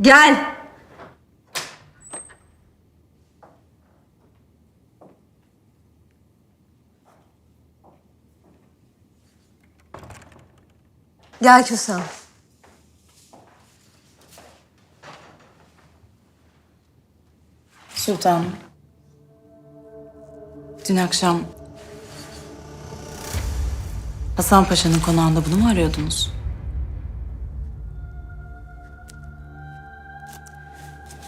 Gel. Gel Kösem. Sultanım. Dün akşam Hasan Paşa'nın konağında bunu mu arıyordunuz?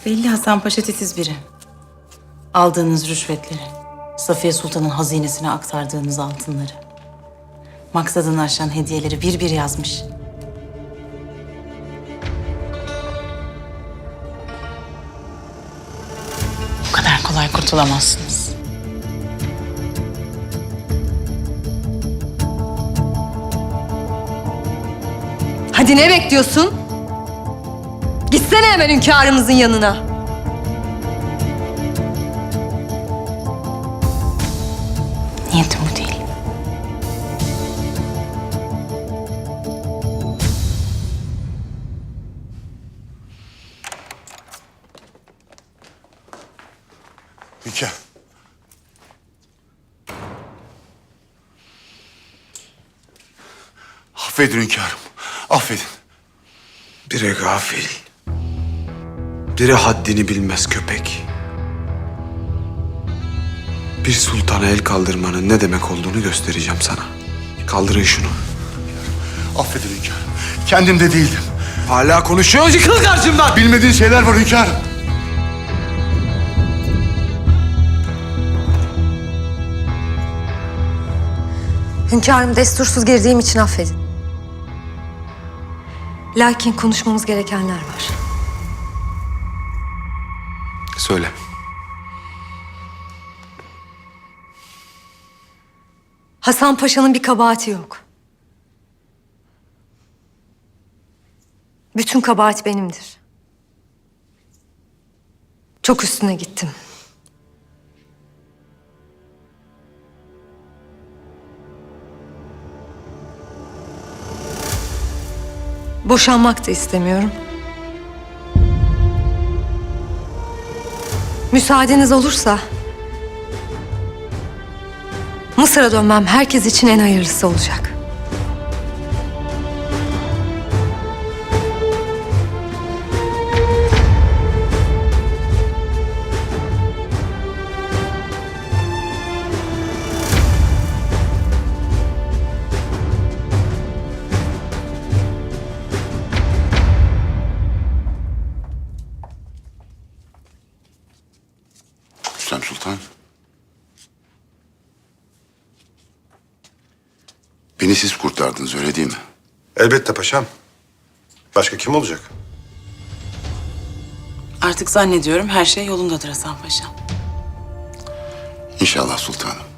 Belli Hasan Paşa titiz biri. Aldığınız rüşvetleri, Safiye Sultan'ın hazinesine aktardığınız altınları, maksadını aşan hediyeleri bir bir yazmış. Bu kadar kolay kurtulamazsınız. Hadi ne bekliyorsun? Gitsene hemen hünkârımızın yanına. Niyetim bu değil. Hünkâr. Affedin hünkârım. Affedin. Biri gafil. Biri haddini bilmez köpek. Bir sultana el kaldırmanın ne demek olduğunu göstereceğim sana. Kaldırın şunu. Affedin hünkârım. Kendimde değildim. Hala konuşuyor, yıkıl karşımdan! Bilmediğin şeyler var hünkârım. Hünkârım destursuz girdiğim için affedin. Lakin konuşmamız gerekenler var. Söyle. Hasan Paşa'nın bir kabahati yok. Bütün kabahat benimdir. Çok üstüne gittim. Boşanmak da istemiyorum. Müsaadeniz olursa Mısır'a dönmem herkes için en hayırlısı olacak. Hüsam Sultan. Beni siz kurtardınız öyle değil mi? Elbette paşam. Başka kim olacak? Artık zannediyorum her şey yolundadır Hasan Paşa. İnşallah sultanım.